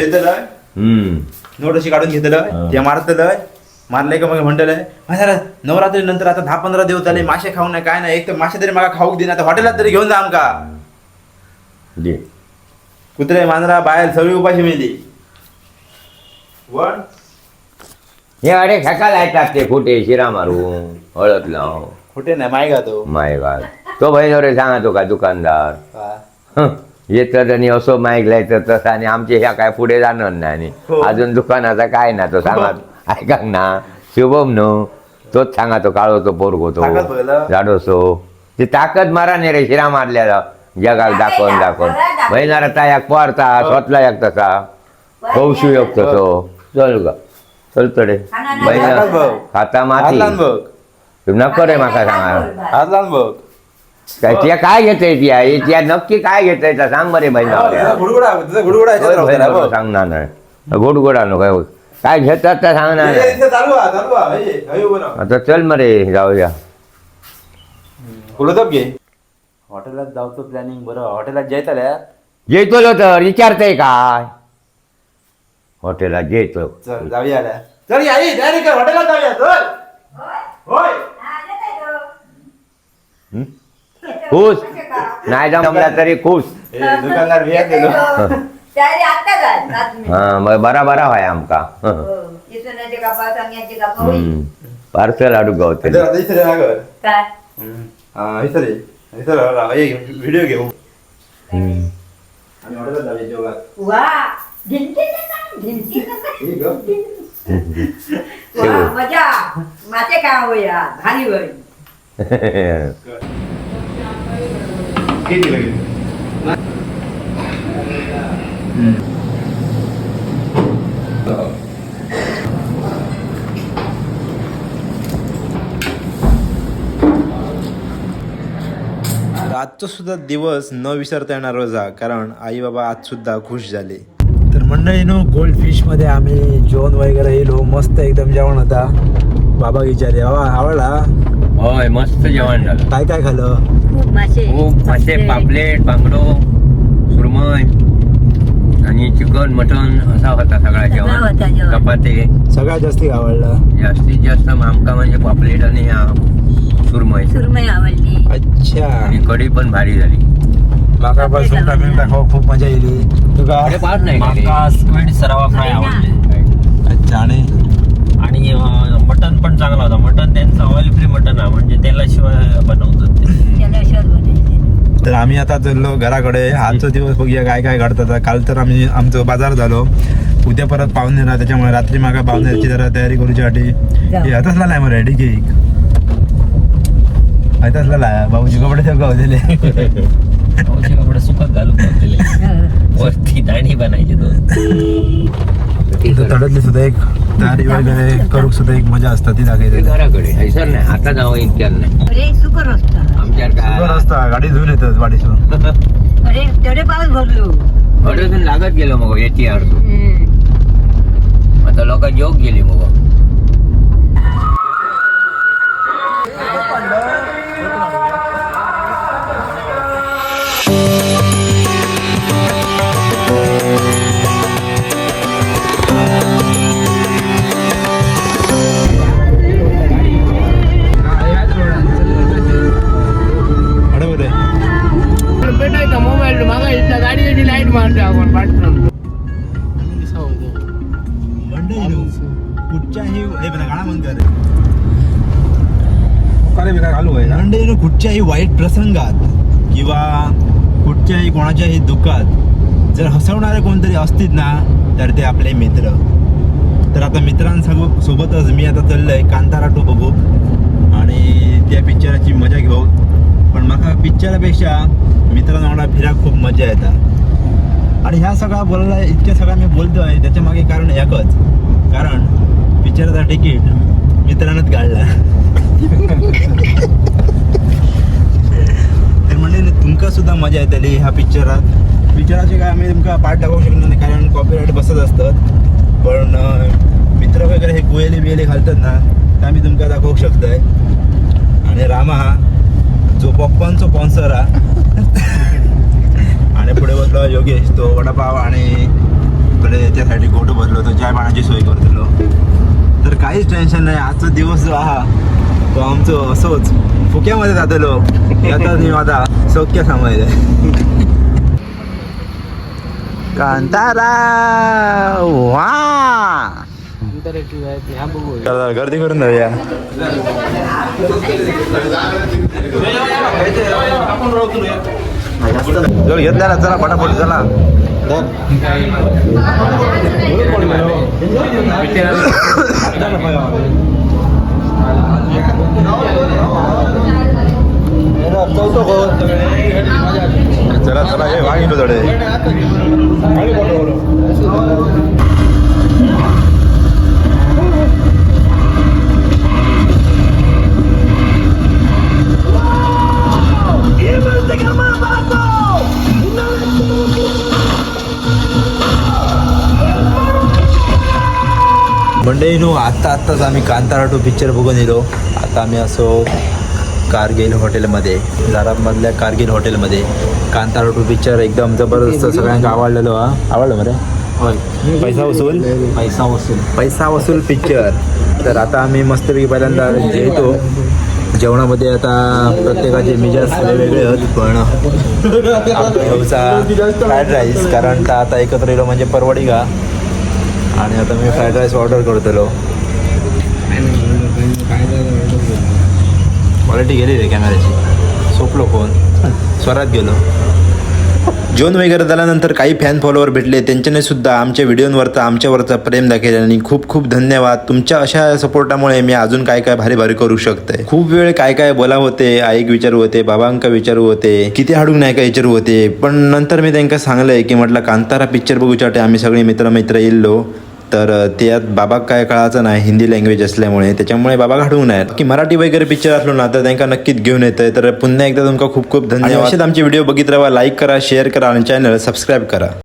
घेतलं हम्म. नोट अशी काढून घेतलं ते मारतलं मारले का मग म्हणतलं माझ्या नवरात्री नंतर आता दहा पंधरा दिवस झाले मासे खाऊ नाही काय नाही. एक तर मासे तरी मला खाऊ दे आता हॉटेलात तरी घेऊन जा आमका. कुत्रे मांजरा बाहेर सगळी उपाशी मिळली वन हे अरे खेका लायतात ते खोटे शिरा मारून हळद लाव कुठे नाही माय का तो माय गाड तो बहिण रे सांगा तो का दुकानदार? हा. हं, येतं आणि असं माईक लायचं तसं आणि आमचे ह्या काय पुढे जाणार नाही आणि हो. अजून दुकानाचा काय ना तो सांगा. ऐका ना शुभम नो तोच सांगा तो काळो तो. पोरगो तो. जाडोसो. ती ताकद मारा नाही रे शिरा मारल्याला जगाक दाखवून दाखवून. बहिणारा तायाक पडता स्वतला एक तसा. कौशू एक तसो. चल ग. चल तडे ताकद बहिणा बघ. खाता माती नको रे माका सांगा बघ. काय त्या काय घेतय त्या हे त्या नक्की काय घेतय त्या सांग बरे तुझा गुडगुडा गुडगुडा याच्यात राहू दे ना, बघ. सांगणार नाही गोड गोड आणू काय काय घेतात त्या सांगणार हे, नाही. इथे चालू आहे, चालू आहे. हे, हे उभं राहा. आता चल मरे जाऊया फुलं घे. हॉटेलात जाऊचं प्लॅनिंग बरं. हॉटेलात जायतल्या जेतो तर विचारतय काय? हॉटेलात जेतो. चल जाऊया आल्या चल या आई हॉटेलात जाऊया चल. होय. हं? खुश नाही जमला तरी खुश हे, दुकानदार बिया गेलो आता घाल. हा मग बरा बरा व्हाय आमका हो. इसवणाचे कापा सांग्याचे कापा होई. पार्सल अडू गावते इथं आता इथं रे, हा कर. काय हा इथं रे इथं राहा, राहा. व्हिडिओ घेऊ हम्म. आम्ही हॉटेलात जाऊया जेवणात वा भिंतीचं काम, भिंतीचं काम. ग. वा, मजा मासे काय होया भारी होई किती लागेल? आजचा सुद्धा दिवस न विसरता येणार रोजा कारण आई बाबा आज सुद्धा खुश झाले. तर मंडळीनो गोल्ड फिशमध्ये आम्ही जेवण वगैरे येलो मस्त एकदम जेवण होता. बाबा विचारे बाबा आवडला? होय मस्त जेवण झालं. काय काय खाल्लं? खूप मासे. खूप मासे पापलेट. बांगडो सुरमई आणि चिकन मटन असा होता सगळा सगळं होता जेवण. जेवण. चपाती. सगळ्यात जास्ती आवडलं. जास्तीत जास्त आमका म्हणजे पापलेट आणि सुरमई. सुरमई आवडली. अच्छा. आणि कढी पण भारी झाली. माका सुंगटा बिंगटा खाऊ खूप मजा येईल तुका अरे पाच नाही रे? माका स्क्विड सरावा फ्राय आवडले. अच्छा आणि? आणि मटन पण चांगला होता. मटन त्यांचं ऑइल फ्री मटन आहे म्हणजे तेलाशिवाय बनवतात ते. तर आम्ही आता चाललो घराकडे. आजचा दिवस बघूया काय काय घडतं काल तर आम्ही आमचं बाजार झालो. उद्या परत पाहुणे राहा त्याच्यामुळे रात्री मागा पाहुण्याची जरा तयारी करूच्यासाठी हे आताच लाय मग रेडी केक आताच लाय भाऊजी कपडे सगळं पावसाचे कपडे सुकत घालून. हं. वरती दाणी बनायचे दोन. तडतली सुद्धा एक तयारी वगैरे करूक सुद्धा एक मजा असतात ती ते दाखवते घराकडे हैसर नाही आता जावं इतक्यात नाही अरे सुकर असता आमच्यावर बरं काय असता गाडी धुवून येतात वाडीसून अरे तेवढे पाऊस भरलो अडचण लागत गेलो मग येते अर्ध हं. आता लोक जोक गेली मग हे कर मंडळीनं कुठच्याही वाईट प्रसंगात किंवा कुठच्याही कोणाच्याही दुःखात जर हसवणारे कोणतरी असतील ना तर ते आपले मित्र. तर आता मित्रांसोबत सोबतच मी आता चाललोय कांतारा टू बघू. आणि त्या पिक्चराची मजा घेऊ. पण म्हाका पिक्चरापेक्षा मित्रांना फिराक खूप मजा येता आणि ह्या सगळा बोलायला इतक्या सगळ्या मी बोलतोय त्याच्यामागे कारण एकच. कारण पिक्चरचा तिकीट मित्रानंच काढला तर म्हणजे तुमका सुद्धा मजा येतली ह्या पिक्चरात पिक्चराचे काय आम्ही तुमका पार्ट दाखवू शकणार नाही कारण कॉपीराईट बसत असतात पण मित्र वगैरे हे कुयेले बियले घालतात ना ते आम्ही तुमका दाखवू शकतोय. आणि रामा हा जो पॉपकॉर्नचा स्पॉन्सर हा. आणि पुढे बसलो योगेश तो वडापाव आणि इकडे त्यासाठी गोटो बसलो तो चाय पाण्याची सोय करतलो तर काहीच टेन्शन नाही आजचा दिवस जो हा तो आमचं असोच. फुक्यामध्ये जातलो. आता मी आता सौख्य सांभाळले कांतारा वा! गर्दी करून जाऊया. जर घेतला ना चला फटाफट चला. चला चला हे वागिलो थोडे मंडळी नो आत्ता आत्ताच आम्ही कांतारा टू पिक्चर बघून येलो. आता आम्ही असो कारगिल हॉटेलमध्ये जारामधल्या कारगिल हॉटेलमध्ये कांतारा टू पिक्चर एकदम जबरदस्त सगळ्यांना आवडलेलो हा. आवडलं मरे पैसा वसूल? पैसा वसूल. पैसा वसूल पिक्चर तर आता आम्ही मस्तपैकी पहिल्यांदा जेवतो जेवणामध्ये आता प्रत्येकाचे मिजाज वेगवेगळे आहेत पण फ्राईड राईस कारण आता एकत्र येलो म्हणजे परवडी का आणि आता मी फ्राईड राईस ऑर्डर करतलो. क्वालिटी गेली रे कॅमेऱ्याची सोपलो फोन स्वरात गेलो. जोन वगैरे झाल्यानंतर काही फॅन फॉलोअर भेटले. त्यांच्याने सुद्धा आमच्या व्हिडिओवरचा आमच्यावरचा प्रेम दाखवले आणि खूप खूप धन्यवाद. तुमच्या अशा सपोर्टामुळे मी अजून काय काय भारी भारी करू शकते. खूप वेळ काय काय बोला होते आईक विचारू होते बाबांका विचारू होते किती हाडूक नाही का विचारू होते. पण नंतर मी त्यांना सांगलंय की म्हटलं कांतारा पिक्चर बघूच्यासाठी आम्ही सगळे मित्र मित्र येल्लो तर त्यात बाबा काय कळायचं नाही हिंदी लँग्वेज असल्यामुळे. त्याच्यामुळे बाबा घडवून आहेत की मराठी वगैरे पिक्चर असलो ना तर त्यांना नक्कीच घेऊन येतंय. तर पुन्हा एकदा तुमका खूप खूप धन्यवाद. आमचे व्हिडिओ बघित राहा लाईक करा शेअर करा आणि चॅनल सबस्क्राईब करा.